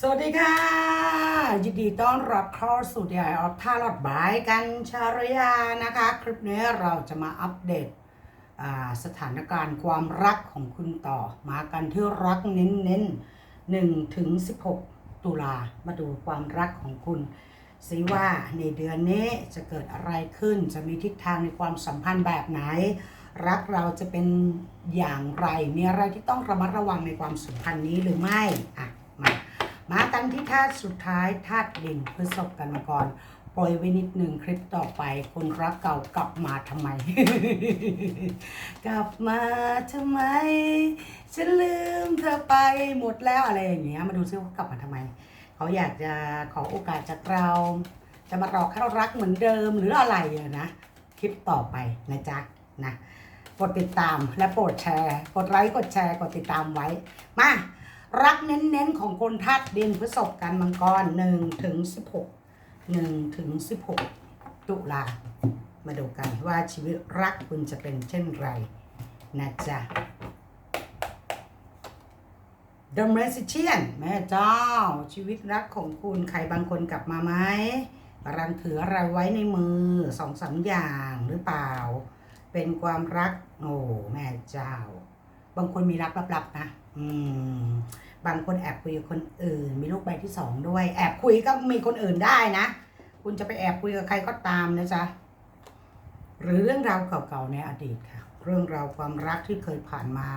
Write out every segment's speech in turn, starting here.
สวัสดีค่ะ ยินดีต้อนรับเข้าสู่ดีไอออฟท่าลอดบายกันชารยานะคะ คลิปนี้เราจะมาอัปเดตสถานการณ์ความรักของคุณต่อ มากันที่รักเน้นเน้นๆ1ถึง16ตุลามาดูความรักของคุณสิว่าในเดือนนี้จะเกิดอะไรขึ้น จะมีทิศทางในความสัมพันธ์แบบไหน รักเราจะเป็นอย่างไร มีอะไรที่ต้องระมัดระวังในความสัมพันธ์นี้หรือไม่ อะ มา มากันที่ธาตุสุดท้ายธาตุดินพฤษภกันก่อนปล่อยไว้นิดหนึ่งคลิปต่อไป คนรักเก่ากลับมาทำไม กลับมาทำไม ฉันลืมเธอไปหมดแล้วอะไรอย่างเงี้ยมาดูซิว่ากลับมาทำไม เขาอยากจะขอโอกาสจากเรา จะมาหลอกให้เรารักเหมือนเดิมหรืออะไรอะนะคลิปต่อไปนะจ๊ะนะกดติดตามและโปรดแชร์ กดไลค์กดแชร์กดติดตามไว้ มา รักเน้นๆของคนธาตุดินพฤษภกันมังกร1ถึง16 1ถึง16ตุลามาดูกันว่าชีวิตรักคุณจะเป็นเช่นไรนะจ๊ะ The Magician แม่เจ้า ชีวิตรักของคุณใครบางคนกลับมาไหมกำลังถืออะไรไว้ในมือสองสามอย่างหรือเปล่า เป็นความรัก โอ้แม่เจ้า บางคนมีรักลับๆนะ อืม บางคนแอบคุยกับคนอื่น มีลูกใบที่สองด้วย แอบคุยก็มีคนอื่นได้นะ คุณจะไปแอบคุยกับใครก็ตามนะจ๊ะหรือเรื่องราวเก่าๆในอดีตค่ะ เรื่องราวความรักที่เคยผ่านมา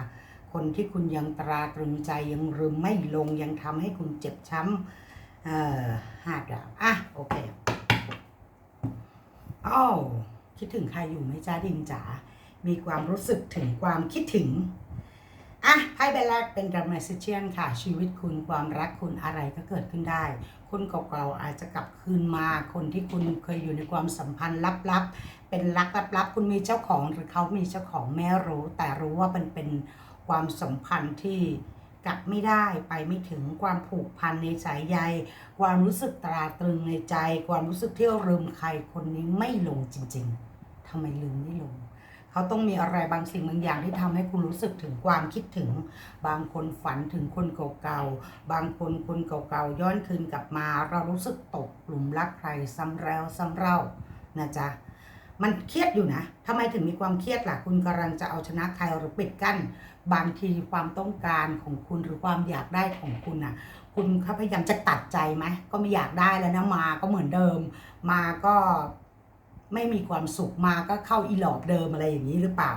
คนที่คุณยังตราตรึงใจยังลืมไม่ลงยังทำให้คุณเจ็บช้ำเอ่อห้าดาวอะโอเคอ้าวคิดถึงใครอยู่ไหมจ้าดินจ๋ามีความรู้สึกถึงความคิดถึง อะไพ่ใบแรกเป็นดรามาซิเชียนค่ะ ชีวิตคุณความรักคุณอะไรก็เกิดขึ้นได้ คนเก่าๆอาจจะกลับคืนมาคนที่คุณเคยอยู่ในความสัมพันธ์ลับๆ เป็นรักลับๆ คุณมีเจ้าของหรือเขามีเจ้าของแม่รู้ แต่รู้ว่ามันเป็นความสัมพันธ์ที่กลับไม่ได้ไปไม่ถึงความผูกพันในสายใย ความรู้สึกตราตรึงในใจ ความรู้สึกที่ลืมใครคนนี้ไม่ลงจริง ๆทำไมลืมไม่ลง เขาต้องมีอะไรบางสิ่งบางอย่างที่ทำให้คุณรู้สึกถึงความคิดถึง บางคนฝันถึงคนเก่าๆ บางคนคนเก่าๆย้อนคืนกลับมา เรารู้สึกตกหลุมรักใครซ้ำแล้วซ้ำเล่านะจ๊ะมันเครียดอยู่นะทำไมถึงมีความเครียดล่ะ คุณกำลังจะเอาชนะใครหรือปิดกั้น บางทีความต้องการของคุณหรือความอยากได้ของคุณน่ะ คุณพยายามจะตัดใจไหม ก็ไม่อยากได้แล้วนะ มาก็เหมือนเดิม มาก็ ไม่มีความสุขมาก็เข้าอีหลอบเดิมอะไรอย่างนี้หรือเปล่า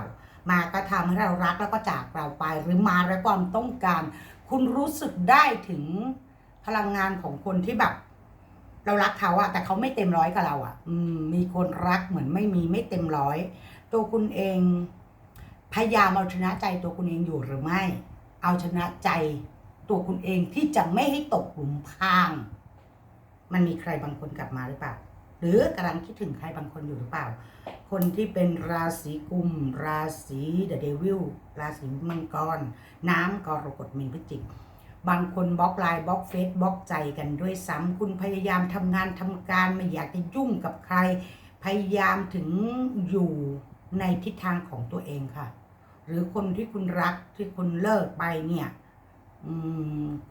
มาก็ทำให้เรารักแล้วก็จากเราไป หรือมาแล้วความต้องการ คุณรู้สึกได้ถึงพลังงานของคนที่แบบ เรารักเขาอะแต่เขาไม่เต็มร้อยกับเราอะอืม มีคนรักเหมือนไม่มีไม่เต็มร้อย ตัวคุณเอง พยายามเอาชนะใจตัวคุณเองอยู่หรือไม่ เอาชนะใจตัวคุณเองที่จะไม่ให้ตกหลุมพราง มันมีใครบางคนกลับมาหรือเปล่า หรือกำลังคิดถึงใครบางคนอยู่หรือเปล่า คนที่เป็นราศีกุม ราศีเดอะเดวิลราศีมังกร น้ำกรกฎมีนพฤศจิกบางคนบล็อกไลน์บล็อกเฟซบล็อกใจกันด้วยซ้ำคุณพยายามทำงานทำการไม่อยากจะยุ่งกับใคร พยายามถึงอยู่ในทิศทางของตัวเองค่ะ หรือคนที่คุณรักที่คุณเลิกไปเนี่ย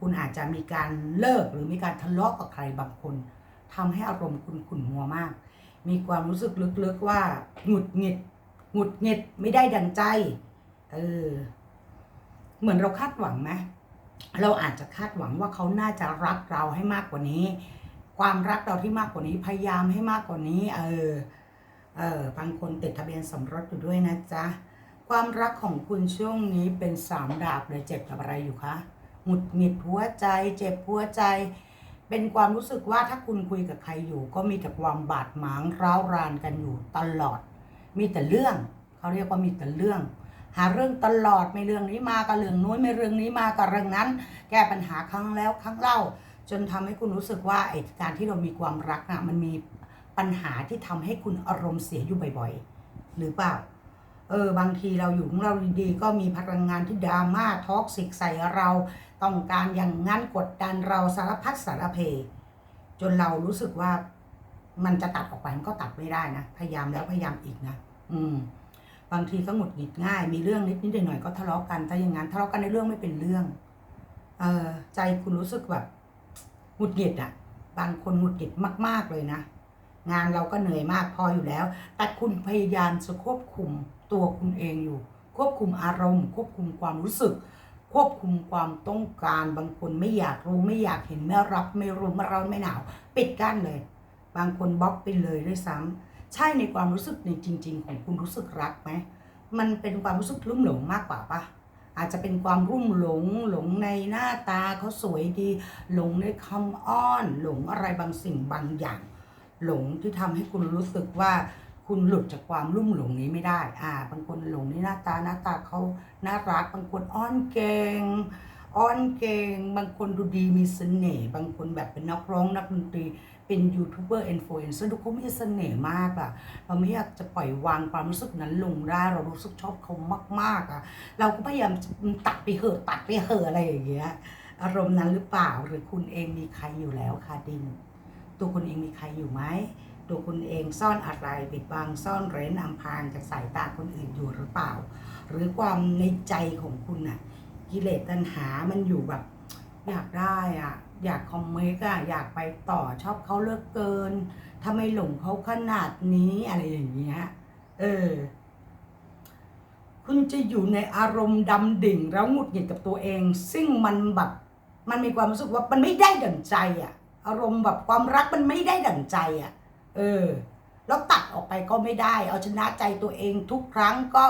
คุณอาจจะมีการเลิกหรือมีการทะเลาะกับใครบางคน ทำให้อารมณ์คุณขุ่นมัวมาก มีความรู้สึกลึกๆว่าหงุดหงิดหงุดหงิดไม่ได้ดังใจ เออ เหมือนเราคาดหวังไหมเราอาจจะคาดหวังว่าเขาน่าจะรักเราให้มากกว่านี้ ความรักเราที่มากกว่านี้พยายามให้มากกว่านี้ เออ เออบางคนติดทะเบียนสมรสอยู่ด้วยนะจ๊ะ ความรักของคุณช่วงนี้เป็นสามดาบเลยเจ็บกับอะไรอยู่คะ หงุดหงิดหัวใจ เจ็บหัวใจ เป็นความรู้สึกว่าถ้าคุณคุยกับใครอยู่ ก็มีแต่ความบาดหมางร้าวรานกันอยู่ตลอด มีแต่เรื่องเขาเรียกว่ามีแต่เรื่อง หาเรื่องตลอดไม่เรื่องนี้มากับเรื่องนู้นไม่เรื่องนี้มากับเรื่องนั้น แก้ปัญหาครั้งแล้วครั้งเล่า จนทำให้คุณรู้สึกว่าไอ้การที่เรามีความรักอะมันมีปัญหาที่ทำให้คุณอารมณ์เสียอยู่บ่อยๆ หรือเปล่า เออบางทีเราอยู่ของเราดีๆก็มีพลังงานที่ดราม่าท็อกซิกใส่เราต้องการอย่างนั้นกดดันเราสารพัดสารเพ จนเรารู้สึกว่ามันจะตัดออกไปมันก็ตัดไม่ได้นะพยายามแล้วพยายามอีกนะอืม บางทีก็หงุดหงิดง่าย มีเรื่องนิดนิดหน่อยๆก็ทะเลาะกันถ้าอย่างนั้นทะเลาะกันในเรื่องไม่เป็นเรื่อง เออใจคุณรู้สึกแบบหงุดหงิดอะบางคนหงุดหงิดมาก ๆเลยนะงานเราก็เหนื่อยมากพออยู่แล้ว แต่คุณพยายามจะควบคุม ตัวคุณเองอยู่ ควบคุมอารมณ์ ควบคุมความรู้สึก ควบคุมความต้องการบางคนไม่อยากรู้ไม่อยากเห็นไม่รับไม่รู้ไม่ร้อนไม่หนาว ปิดกั้นเลย บางคนบล็อกไปเลยด้วยซ้ำใช่ในความรู้สึกในจริง ๆ ของคุณรู้สึกรักไหมมันเป็นความรู้สึกลุ่มหลงมากกว่าปะอาจจะเป็นความรุ่มหลงหลงในหน้าตาเขาสวยดี หลงในคำอ้อน หลงอะไรบางสิ่งบางอย่าง หลงที่ทำให้คุณรู้สึกว่า คุณหลุดจากความรุ่มหลงนี้ไม่ได้ อ่า บางคนหลงในหน้าตาหน้าตาเขาน่ารัก บางคนอ้อนเก่ง อ้อนเก่ง บางคนดูดีมีเสน่ห์ บางคนแบบเป็นนักร้องนักดนตรี เป็นยูทูบเบอร์อินฟลูเอนเซอร์ดูเขามีเสน่ห์มากอะเราไม่อยากจะปล่อยวางความรู้สึกนั้นลงได้ เรารู้สึกชอบเขามาก ๆอะเราก็พยายามตัดไปเหอะตัดไปเหอะอะไรอย่างเงี้ย อารมณ์นั้นหรือเปล่า หรือคุณเองมีใครอยู่แล้วคะดิน ตัวคุณเองมีใครอยู่ไหม ตัวคุณเองซ่อนอะไรปิดบังซ่อนเร้นอำพรางจากสายตาคนอื่นอยู่หรือเปล่า หรือความในใจของคุณน่ะกิเลสตัณหามันอยู่แบบ อยากได้อะอยากคอมเมนต์อะอยากไปต่อชอบเขาเลิกเกินทำไมหลงเขาขนาดนี้อะไรอย่างเงี้ยเออคุณจะอยู่ในอารมณ์ดำดิ่งแล้วหงุดหงิดกับตัวเอง ซึ่งมันแบบมันมีความรู้สึกว่ามันไม่ได้ดั่งใจอะอารมณ์แบบความรักมันไม่ได้ดั่งใจอะ เออ แล้วตัดออกไปก็ไม่ได้ เอาชนะใจตัวเองทุกครั้งก็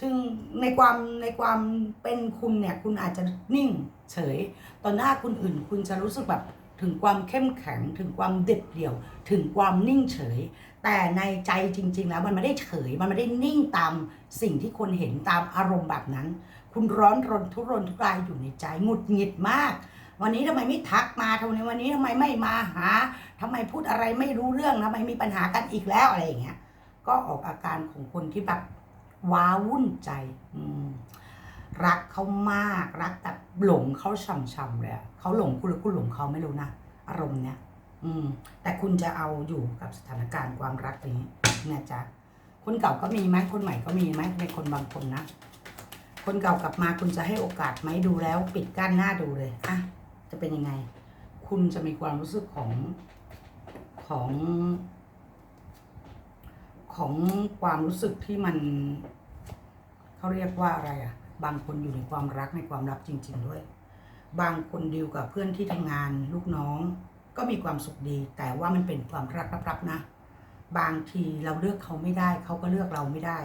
ถึงในความในความเป็นคุณเนี่ย คุณอาจจะนิ่ง เฉย ต่อหน้าคนอื่น คุณจะรู้สึกแบบถึงความเข้มแข็งถึงความเด็ดเดี่ยว ถึงความนิ่งเฉย แต่ในใจจริง ๆ แล้วมันไม่ได้เฉย มันไม่ได้นิ่งตามสิ่งที่คนเห็นตามอารมณ์แบบนั้น คุณร้อนรนทุรนทุรายอยู่ในใจหงุดหงิดมาก วันนี้ทำไมไม่ทักมาทำไมวันนี้ทำไมไม่มาหาทำไมพูดอะไรไม่รู้เรื่องทำไมมีปัญหากันอีกแล้วอะไรอย่างเงี้ย ก็ออกอาการของคนที่แบบว้าวุ่นใจอืมรักเขามากรักแบบหลงเขาช่ำๆเลยอะเขาหลงคุณหรือคุณหลงเขาไม่รู้นะอารมณ์เนี้ยอืม แต่คุณจะเอาอยู่กับสถานการณ์ความรักนี้นะจ๊ะคนเก่าก็มีไหมคนใหม่ก็มีไหมในคนบางคนนะ คนเก่ากลับมาคุณจะให้โอกาสไหมดูแล้ว ปิดกั้นหน้าดูเลยอะ จะเป็นยังไง คุณจะมีความรู้สึกของของ ของความรู้สึกที่มันเขาเรียกว่าอะไรอะบางคนอยู่ในความรักในความลับจริง ๆ ด้วย บางคนดีลกับเพื่อนที่ทำงานลูกน้อง ก็มีความสุขดี แต่ว่ามันเป็นความรักลับๆนะ บางทีเราเลือกเขาไม่ได้ เขาก็เลือกเราไม่ได้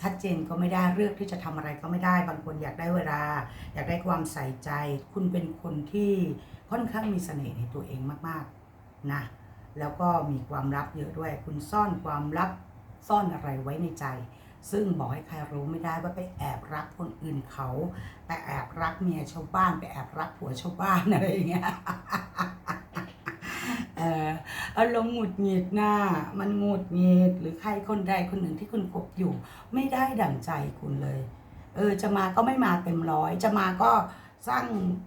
ชัดเจนก็ไม่ได้เลือกที่จะทำอะไรก็ไม่ได้ บางคนอยากได้เวลา อยากได้ความใส่ใจ คุณเป็นคนที่ค่อนข้างมีเสน่ห์ในตัวเองมากๆนะแล้วก็มีความลับเยอะด้วย คุณซ่อนความลับซ่อนอะไรไว้ในใจ ซึ่งบอกให้ใครรู้ไม่ได้ว่าไปแอบรักคนอื่นเขาไปแอบรักเมียชาวบ้านไปแอบรักผัวชาวบ้านอะไรอย่างเงี้ยเออ อารมณ์หงุดหงิดหน้า มันหงุดหงิดหรือใครคนใดคนหนึ่งที่คุณคบอยู่ ไม่ได้ดั่งใจคุณเลย เออจะมาก็ไม่มาเต็มร้อย จะมาก็สร้าง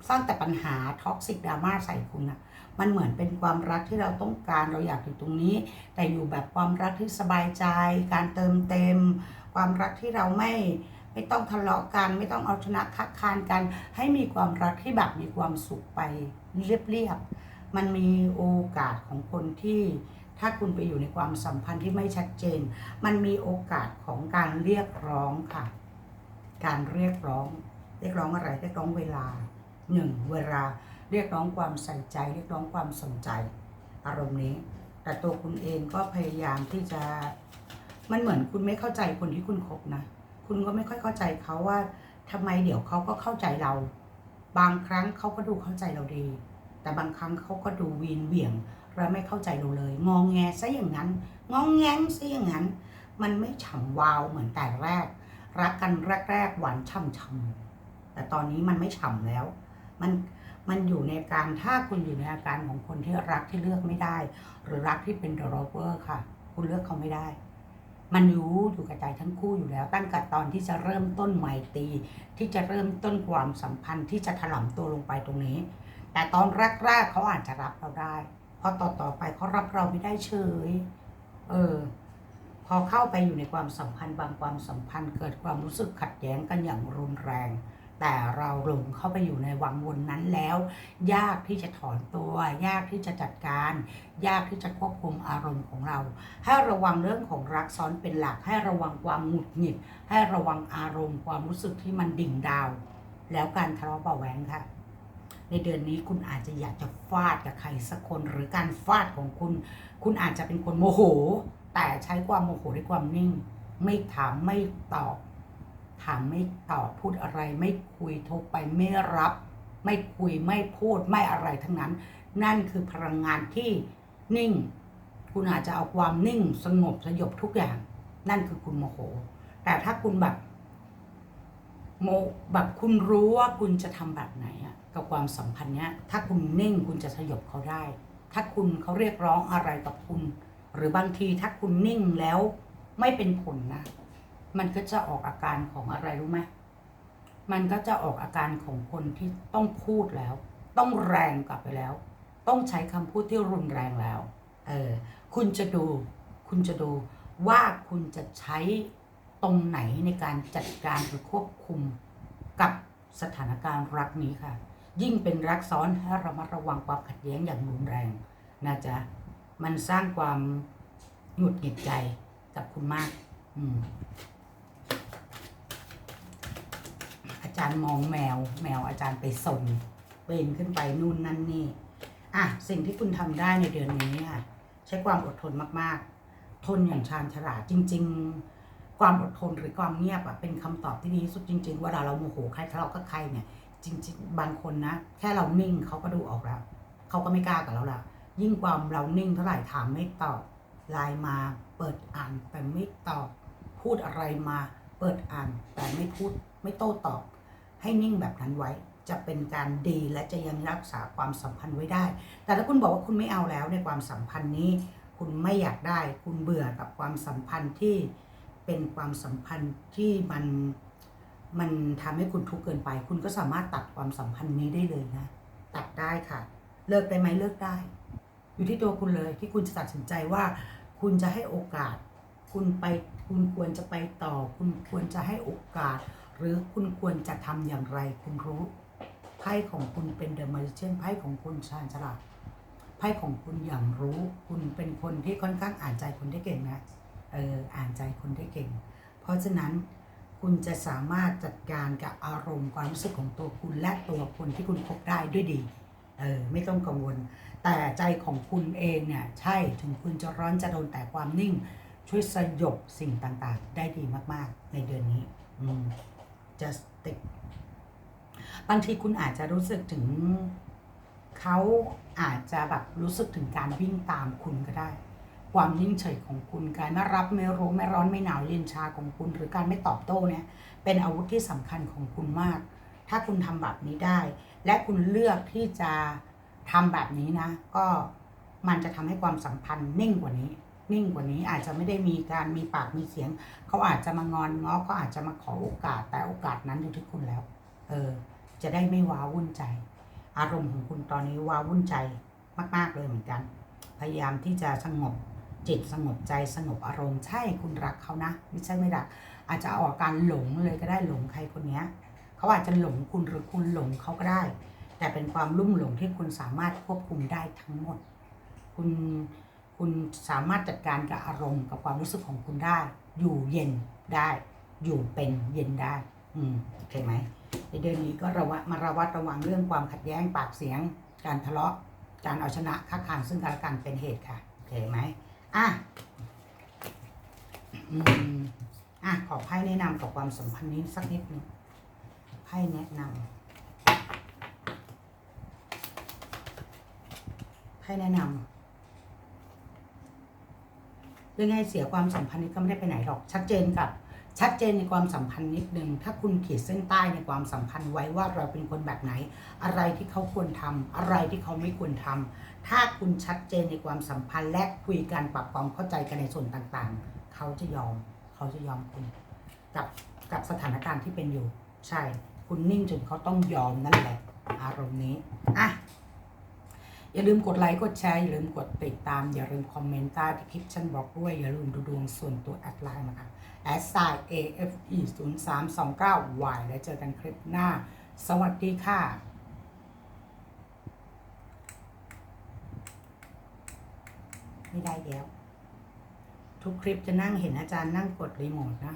สร้างแต่ปัญหาท็อกซิกดราม่าใส่คุณอะมันเหมือนเป็นความรักที่เราต้องการเราอยากอยู่ตรงนี้ แต่อยู่แบบความรักที่สบายใจ การเติมเต็ม ความรักที่เราไม่ไม่ต้องทะเลาะกันไม่ต้องเอาชนะคัดคานกัน ให้มีความรักที่แบบมีความสุขไปเรียบๆ มันมีโอกาสของคนที่ถ้าคุณไปอยู่ในความสัมพันธ์ที่ไม่ชัดเจน มันมีโอกาสของการเรียกร้องค่ะ การเรียกร้อง เรียกร้องอะไร เรียกร้องเวลาหนึ่งเวลา เรียกร้องความใส่ใจ เรียกร้องความสนใจ อารมณ์นี้ แต่ตัวคุณเองก็พยายามที่จะ มันเหมือนคุณไม่เข้าใจคนที่คุณคบนะ คุณก็ไม่ค่อยเข้าใจเขาว่าทำไมเดี๋ยวเขาก็เข้าใจเรา บางครั้งเขาก็ดูเข้าใจเราดี แต่บางครั้งเขาก็ดูวีนเหวี่ยงและไม่เข้าใจเราเลย งองแงซะอย่างนั้น งองแงงซะอย่างนั้น มันไม่ฉ่ำวาวเหมือนแต่แรก รักกันแรกๆหวานช่ำๆแต่ตอนนี้มันไม่ฉ่ำแล้ว มันมันอยู่ในอาการถ้าคุณอยู่ในอาการของคนที่รักที่เลือกไม่ได้ หรือรักที่เป็น d ด r o v e r ค่ะ คุณเลือกเขาไม่ได้ มันรู้อยู่กับใจทั้งคู่อยู่แล้ว ตั้งแต่ตอนที่จะเริ่มต้นใหม่ตี ที่จะเริ่มต้นความสัมพันธ์ที่จะถล่มตัวลงไปตรงนี้ แต่ตอนแรกๆเขาอาจจะรับเราได้พอต่อต่อๆไปเขารับเราไม่ได้เฉย เออ พอเข้าไปอยู่ในความสัมพันธ์บางความสัมพันธ์ เกิดความรู้สึกขัดแย้งกันอย่างรุนแรง แต่เราหลงเข้าไปอยู่ในวังวนนั้นแล้ว ยากที่จะถอนตัว ยากที่จะจัดการ ยากที่จะควบคุมอารมณ์ของเรา ให้ระวังเรื่องของรักซ้อนเป็นหลัก ให้ระวังความหงุดหงิด ให้ระวังอารมณ์ความรู้สึกที่มันดิ่งดาว แล้วการทะเลาะเบาะแหวงค่ะ ในเดือนนี้คุณอาจจะอยากจะฟาดกับใครสักคนหรือการฟาดของคุณ คุณอาจจะเป็นคนโมโห แต่ใช้ความโมโหด้วยความนิ่ง ไม่ถามไม่ตอบ ถามไม่ตอบพูดอะไร ไม่คุยโทรไปไม่รับ ไม่คุยไม่พูดไม่อะไรทั้งนั้น นั่นคือพลังงานที่นิ่ง คุณอาจจะเอาความนิ่งสงบสยบทุกอย่าง นั่นคือคุณโมโห แต่ถ้าคุณแบบโมแบบคุณรู้ว่าคุณจะทำแบบไหนอะ กับความสัมพันธ์เนี้ยถ้าคุณนิ่งคุณจะสยบเขาได้ ถ้าคุณเขาเรียกร้องอะไรกับคุณ หรือบางทีถ้าคุณนิ่งแล้วไม่เป็นผลนะ มันก็จะออกอาการของอะไรรู้ไหมมันก็จะออกอาการของคนที่ต้องพูดแล้ว ต้องแรงกลับไปแล้ว ต้องใช้คำพูดที่รุนแรงแล้ว เออ คุณจะดู คุณจะดูว่าคุณจะใช้ตรงไหนในการจัดการหรือควบคุมกับสถานการณ์รักนี้ค่ะ ยิ่งเป็นรักซ้อนให้ระมัดระวังความขัดแย้งอย่างรุนแรงนะจ๊ะมันสร้างความหงุดหงิดใจกับคุณมาก อืมอาจารย์มองแมว แมวอาจารย์ไปส่งเป็นขึ้นไปนู่นนั่นนี่ อะ สิ่งที่คุณทำได้ในเดือนนี้ค่ะ ใช้ความอดทนมากๆ ทนอย่างชาญฉลาดจริง ๆ ความอดทนหรือความเงียบอะเป็นคำตอบที่ดีที่สุดจริงๆเวลาเราโมโหใครทะเลาะกับใครเนี่ย จริงๆบางคนนะ แค่เรานิ่งเขาก็ดูออกแล้วเขาก็ไม่กล้ากับเราละยิ่งความเรานิ่งเท่าไหร่ถามไม่ตอบไลน์มาเปิดอ่านแต่ไม่ตอบ พูดอะไรมาเปิดอ่านแต่ไม่พูดไม่โต้ตอบ ให้นิ่งแบบนั้นไว้จะเป็นการดีและจะยังรักษาความสัมพันธ์ไว้ได้ แต่ถ้าคุณบอกว่าคุณไม่เอาแล้วในความสัมพันธ์นี้ คุณไม่อยากได้ คุณเบื่อกับความสัมพันธ์ที่เป็นความสัมพันธ์ที่มัน มันทำให้คุณทุกข์เกินไป คุณก็สามารถตัดความสัมพันธ์นี้ได้เลยนะ ตัดได้ค่ะ เลิกได้ไหมเลิกได้ อยู่ที่ตัวคุณเลยที่คุณจะตัดสินใจว่า คุณจะให้โอกาส คุณไปคุณควรจะไปต่อ คุณควรจะให้โอกาส หรือคุณควรจะทำอย่างไร คุณรู้ไพ่ของคุณเป็นเดอะมาเช่นไพ่ของคุณชาญฉลาดไพ่ของคุณอย่างรู้ คุณเป็นคนที่ค่อนข้างอ่านใจคนได้เก่งนะเอออ่านใจคนได้เก่ง เพราะฉะนั้น คุณจะสามารถจัดการกับอารมณ์ความรู้สึกของตัวคุณและตัวคนที่คุณคบได้ด้วยดี เออไม่ต้องกังวล แต่ใจของคุณเองเนี่ยใช่ถึงคุณจะร้อนจะโดนแต่ความนิ่ง ช่วยสยบสิ่งต่างๆ ได้ดีมากๆ ในเดือนนี้อืม just stick บางทีคุณอาจจะรู้สึกถึงเขาอาจจะแบบรู้สึกถึงการวิ่งตามคุณก็ได้ ความนิ่งเฉยของคุณ การไม่รับไม่รู้ไม่ร้อนไม่หนาวเย็นชาของคุณ หรือการไม่ตอบโต้เนี่ยเป็นอาวุธที่สำคัญของคุณมาก ถ้าคุณทำแบบนี้ได้ และคุณเลือกที่จะทำแบบนี้นะ ก็มันจะทำให้ความสัมพันธ์นิ่งกว่านี้ นิ่งกว่านี้อาจจะไม่ได้มีการมีปากมีเสียง เขาอาจจะมางอนง้อเขาอาจจะมาขอโอกาสแต่โอกาสนั้นอยู่ที่คุณแล้ว เออ จะได้ไม่ว้าวุ่นใจ อารมณ์ของคุณตอนนี้ว้าวุ่นใจมาก ๆเลยเหมือนกัน พยายามที่จะสงบ จิตสงบใจสงบอารมณ์ใช่คุณรักเขานะ ไม่ใช่ไม่รัก อาจจะออกการหลงเลยก็ได้หลงใครคนเนี้ยเขาอาจจะหลงคุณหรือคุณหลงเขาก็ได้ แต่เป็นความลุ่มหลงที่คุณสามารถควบคุมได้ทั้งหมด คุณคุณสามารถจัดการกับอารมณ์กับความรู้สึกของคุณได้ อยู่เย็นได้ อยู่เป็นเย็นได้ อืมโอเคไหมในเดือนนี้ก็ระวัดมาระวัดระวังเรื่องความขัดแย้งปากเสียง การทะเลาะ การเอาชนะค้าขานซึ่งกันและกันเป็นเหตุค่ะโอเคไหม อะอืมอะขอไพ่แนะนำต่อความสัมพันธ์นี้สักนิดหนึงไพ่แนะนำไพ่แนะนำยังไงเสียความสัมพันธ์นี้ก็ไม่ได้ไปไหนหรอก ชัดเจนกับ ชัดเจนในความสัมพันธ์นิดนึง ถ้าคุณขีดเส้นใต้ในความสัมพันธ์ไว้ว่าเราเป็นคนแบบไหน อะไรที่เขาควรทำอะไรที่เขาไม่ควรทำถ้าคุณชัดเจนในความสัมพันธ์และคุยกันปรับความเข้าใจกันในส่วนต่างๆ เขาจะยอม เขาจะยอมคุณ กับกับสถานการณ์ที่เป็นอยู่ ใช่ คุณนิ่งจนเขาต้องยอมนั่นแหละ อารมณ์นี้อะ อย่าลืมกดไลค์กดแชร์อย่าลืมกดติดตาม อย่าลืมคอมเมนต์ใต้คลิปฉันบอกด้วย อย่าลืมดูดวงส่วนตัวแอดไลน์มาค่ะ s i a f e 0 3 2 9 y แล้วเจอกันคลิปหน้า สวัสดีค่ะไม่ได้แล้ว ทุกคลิปจะนั่งเห็นอาจารย์นั่งกดรีโมทนะ